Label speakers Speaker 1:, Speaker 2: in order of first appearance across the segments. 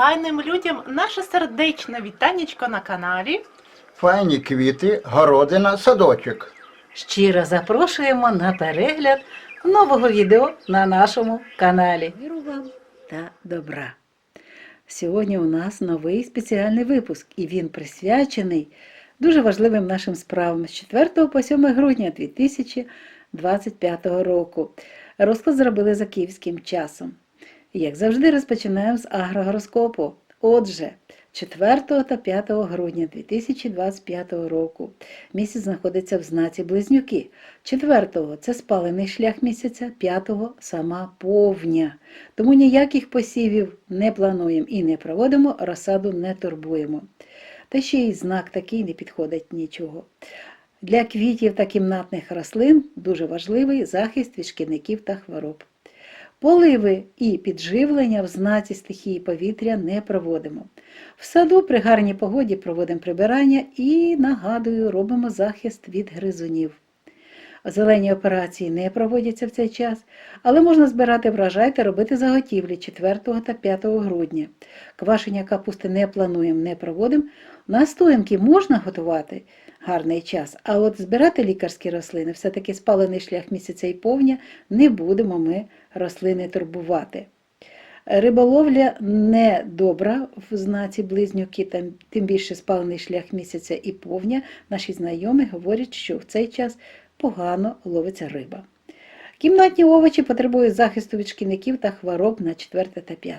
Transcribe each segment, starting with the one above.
Speaker 1: файним людям наше сердечне вітанечко на каналі.
Speaker 2: Файні квіти, городина, садочок.
Speaker 3: Щиро запрошуємо на перегляд нового відео на нашому каналі. Віру вам та добра. Сьогодні у нас новий спеціальний випуск, і він присвячений дуже важливим нашим справам з 4 по 7 грудня 2025 року. Розклад зробили за київським часом. Як завжди, розпочинаємо з агрогороскопу. Отже, 4 та 5 грудня 2025 року місяць знаходиться в знаці Близнюки. 4-го це спалений шлях місяця, 5 сама повня. Тому ніяких посівів не плануємо і не проводимо, розсаду не турбуємо. Та ще й знак такий не підходить нічого. Для квітів та кімнатних рослин дуже важливий захист від шкідників та хвороб. Поливи і підживлення в знаці стихії повітря не проводимо. В саду при гарній погоді проводимо прибирання і, нагадую, робимо захист від гризунів. Зелені операції не проводяться в цей час, але можна збирати врожай та робити заготівлі 4 та 5 грудня. Квашення капусти не плануємо, не проводимо. Настоянки можна готувати гарний час, а от збирати лікарські рослини, все-таки спалений шлях місяця і повня, не будемо ми рослини турбувати. Риболовля не добра в знаці близнюки, тим більше спалений шлях місяця і повня. Наші знайомі говорять, що в цей час погано ловиться риба. Кімнатні овочі потребують захисту від шкідників та хвороб на 4 та 5.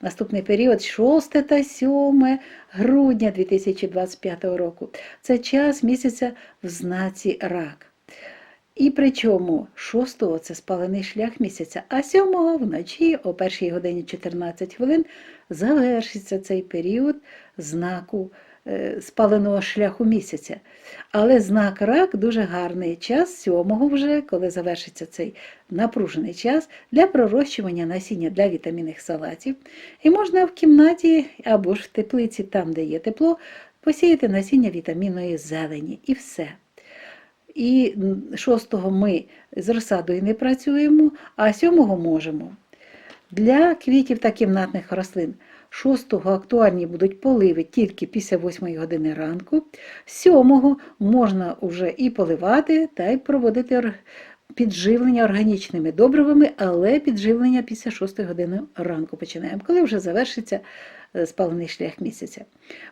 Speaker 3: Наступний період 6 та 7 грудня 2025 року. Це час місяця в знаці рак. І причому 6-го це спалений шлях місяця, а 7-го вночі о 1 годині 14 хвилин завершиться цей період знаку спаленого шляху місяця. Але знак рак дуже гарний час 7-го вже, коли завершиться цей напружений час для пророщування насіння для вітамінних салатів. І можна в кімнаті або ж в теплиці, там, де є тепло, посіяти насіння вітамінної зелені і все. І 6-го ми з розсадою не працюємо, а 7-го можемо. Для квітів та кімнатних рослин 6-го актуальні будуть поливи тільки після 8 години ранку. 7-го можна вже і поливати, та й проводити підживлення органічними добривами, але підживлення після 6 години ранку починаємо, коли вже завершиться е, спалений шлях місяця.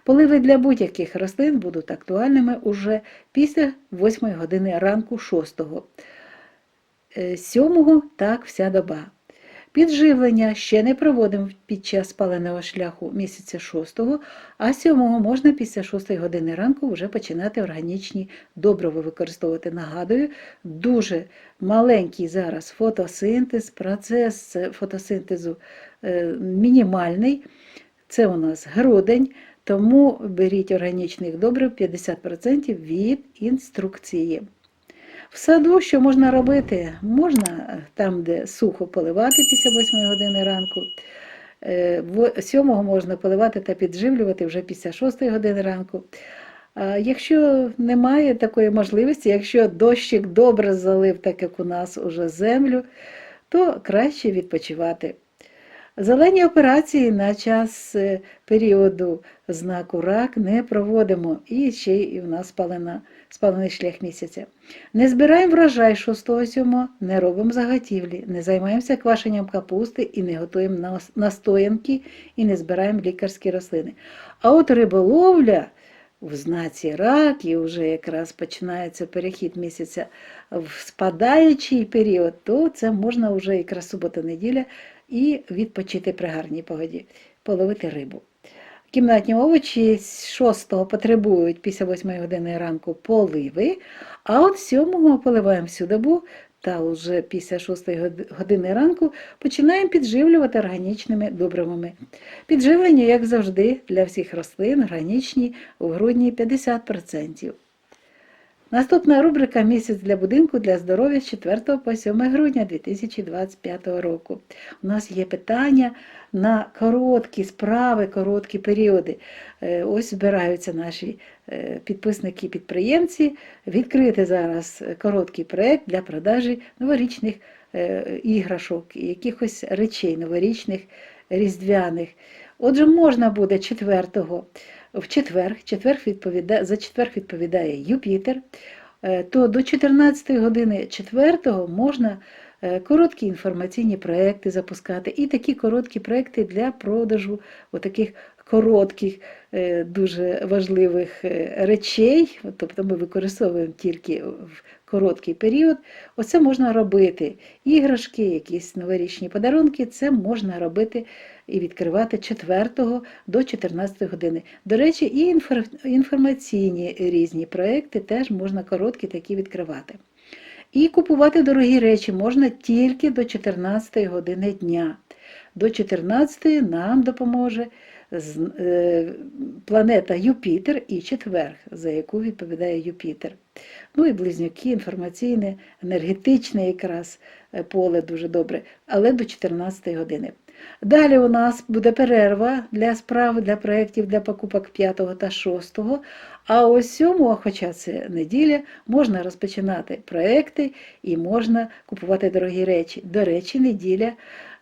Speaker 3: Поливи для будь-яких рослин будуть актуальними уже після 8 години ранку 6-го. 7-го так вся доба. Підживлення ще не проводимо під час спаленого шляху місяця 6-го, а 7-го можна після 6 години ранку вже починати органічні добрива використовувати. Нагадую, дуже маленький зараз фотосинтез, процес фотосинтезу е, мінімальний. Це у нас грудень, тому беріть органічних добрив 50% від інструкції. В саду що можна робити? Можна там, де сухо поливати після 8 години ранку. Е, Сьомого можна поливати та підживлювати вже після 6 години ранку. Якщо немає такої можливості, якщо дощик добре залив, так як у нас уже землю, то краще відпочивати. Зелені операції на час е, періоду знаку рак не проводимо, і ще й у нас спалена, спалений шлях місяця. Не збираємо врожай 6-7, не робимо заготівлі, не займаємося квашенням капусти і не готуємо настоянки і не збираємо лікарські рослини. А от риболовля в знаці рак, і вже якраз починається перехід місяця в спадаючий період, то це можна вже якраз субота-неділя і відпочити при гарній погоді, половити рибу. Кімнатні овочі з 6 потребують після 8 години ранку поливи, а от 7 поливаємо всю добу та уже після 6 години ранку починаємо підживлювати органічними добривами. Підживлення, як завжди, для всіх рослин органічні у грудні 50%. Наступна рубрика Місяць для будинку для здоров'я з 4 по 7 грудня 2025 року. У нас є питання на короткі справи, короткі періоди. Е, Ось збираються наші е, підписники-підприємці відкрити зараз короткий проєкт для продажі новорічних е, іграшок, якихось речей новорічних, різдвяних. Отже, можна буде 4 в четвер, четвер відповідає, за четвер відповідає Юпітер, е, то до 14 години 4 можна е, короткі інформаційні проекти запускати. І такі короткі проекти для продажу отаких коротких, е, дуже важливих речей, тобто ми використовуємо тільки короткий період. Оце можна робити. Іграшки, якісь новорічні подарунки, це можна робити і відкривати 4 до 14 години. До речі, і інформаційні різні проекти теж можна короткі такі відкривати. І купувати дорогі речі можна тільки до 14 години дня. До 14 нам допоможе планета Юпітер і четверг, за яку відповідає Юпітер. Ну і близнюки, інформаційне, енергетичне якраз е, поле дуже добре, але до 14 години. Далі у нас буде перерва для справ, для проєктів, для покупок 5 та 6. А ось 7, хоча це неділя, можна розпочинати проекти і можна купувати дорогі речі. До речі, неділя е,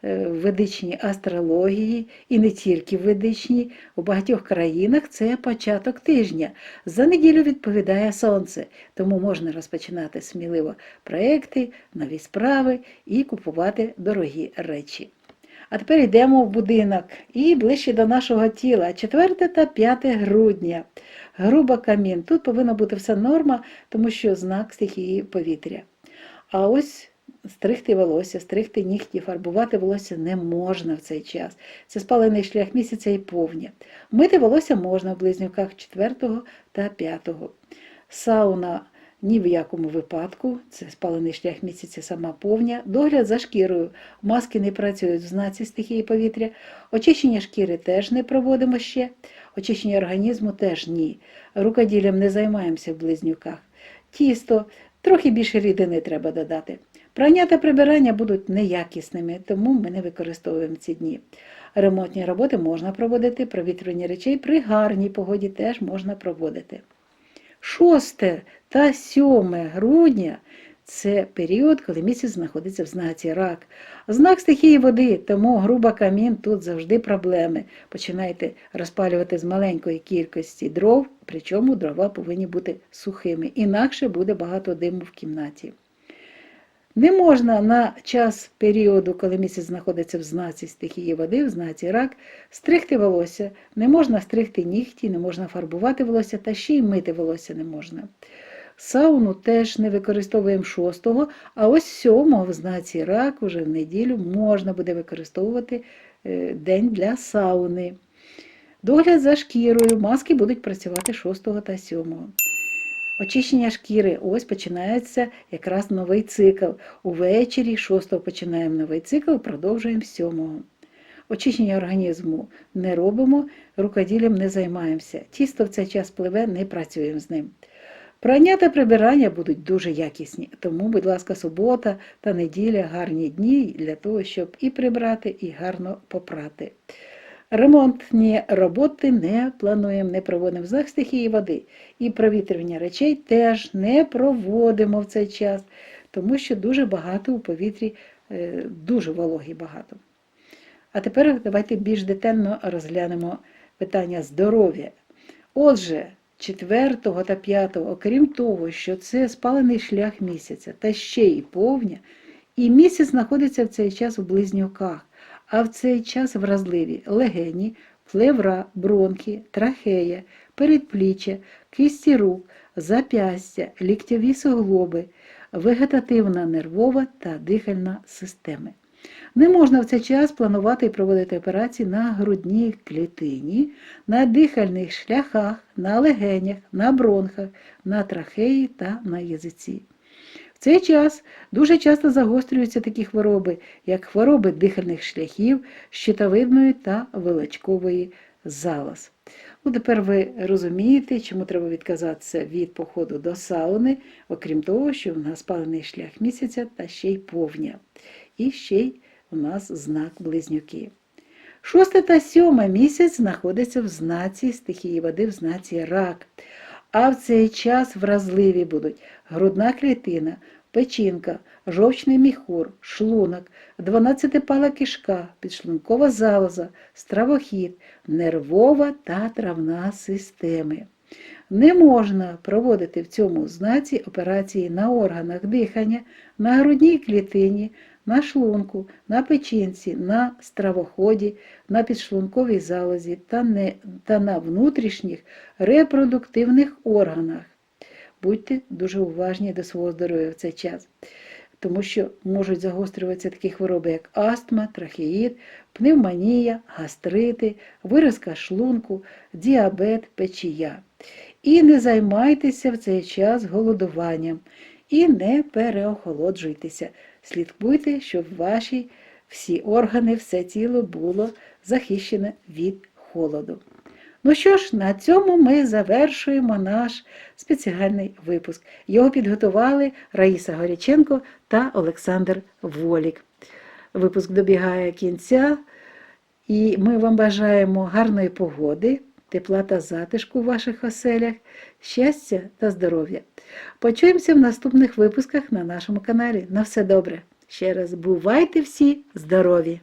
Speaker 3: в ведичній астрології і не тільки в ведичній, у багатьох країнах це початок тижня. За неділю відповідає сонце, тому можна розпочинати сміливо проекти, нові справи і купувати дорогі речі. А тепер йдемо в будинок і ближче до нашого тіла. 4 та 5 грудня. Груба камін. Тут повинна бути все норма, тому що знак стихії повітря. А ось стригти волосся, стригти нігті, фарбувати волосся не можна в цей час. Це спалений шлях місяця і повня. Мити волосся можна в близнюках 4 та 5. Сауна ні в якому випадку, це спалений шлях місяця сама повня, догляд за шкірою. Маски не працюють в знаці стихії повітря, очищення шкіри теж не проводимо ще, очищення організму теж ні. Рукоділлям не займаємося в близнюках. Тісто, трохи більше рідини треба додати. Прання та прибирання будуть неякісними, тому ми не використовуємо ці дні. Ремонтні роботи можна проводити, провітрювання речей при гарній погоді теж можна проводити. 6 та 7 грудня це період, коли місяць знаходиться в знаці рак. Знак стихії води, тому груба камін тут завжди проблеми. Починайте розпалювати з маленької кількості дров, причому дрова повинні бути сухими, інакше буде багато диму в кімнаті. Не можна на час періоду, коли місяць знаходиться в знаці стихії води, в знаці рак, стригти волосся, не можна стригти нігті, не можна фарбувати волосся та ще й мити волосся не можна. Сауну теж не використовуємо 6, а ось 7 в знаці рак уже в неділю можна буде використовувати е, день для сауни. Догляд за шкірою, маски будуть працювати 6 та 7. Очищення шкіри. Ось починається якраз новий цикл. Увечері 6-го починаємо новий цикл, продовжуємо 7. Очищення організму не робимо, рукоділлям не займаємося. Тісто в цей час пливе, не працюємо з ним. Прання та прибирання будуть дуже якісні, тому, будь ласка, субота та неділя гарні дні для того, щоб і прибрати, і гарно попрати. Ремонтні роботи не плануємо, не проводимо в знак стихії води. І провітрювання речей теж не проводимо в цей час, тому що дуже багато у повітрі, е, дуже вологі багато. А тепер давайте більш детально розглянемо питання здоров'я. Отже, 4 та 5, окрім того, що це спалений шлях місяця, та ще й повня, і місяць знаходиться в цей час у близнюках, а в цей час вразливі легені, плевра, бронхи, трахея, передпліччя, кисті рук, запястя, ліктєві суглоби, вегетативна нервова та дихальна системи. Не можна в цей час планувати і проводити операції на грудній клітині, на дихальних шляхах, на легенях, на бронхах, на трахеї та на язиці. Цей час дуже часто загострюються такі хвороби, як хвороби дихальних шляхів, щитовидної та вилочкової залоз. Ну, тепер ви розумієте, чому треба відказатися від походу до сауни, окрім того, що в нас спалений шлях місяця та ще й повня. І ще й у нас знак близнюки. Шосте та сьоме місяць знаходиться в знаці стихії води, в знаці рак. А в цей час вразливі будуть грудна клітина, печінка, жовчний міхур, шлунок, 12-пала кишка, підшлункова залоза, стравохід, нервова та травна системи. Не можна проводити в цьому знаці операції на органах дихання, на грудній клітині, на шлунку, на печінці, на стравоході, на підшлунковій залозі та, не, та на внутрішніх репродуктивних органах. Будьте дуже уважні до свого здоров'я в цей час, тому що можуть загострюватися такі хвороби, як астма, трахеїд, пневмонія, гастрити, виразка шлунку, діабет, печія. І не займайтеся в цей час голодуванням і не переохолоджуйтеся. Слідкуйте, щоб ваші всі органи, все тіло було захищене від холоду. Ну що ж, на цьому ми завершуємо наш спеціальний випуск. Його підготували Раїса Горяченко та Олександр Волік. Випуск добігає кінця, і ми вам бажаємо гарної погоди, тепла та затишку в ваших оселях, щастя та здоров'я. Почуємося в наступних випусках на нашому каналі. На все добре! Ще раз бувайте всі здорові!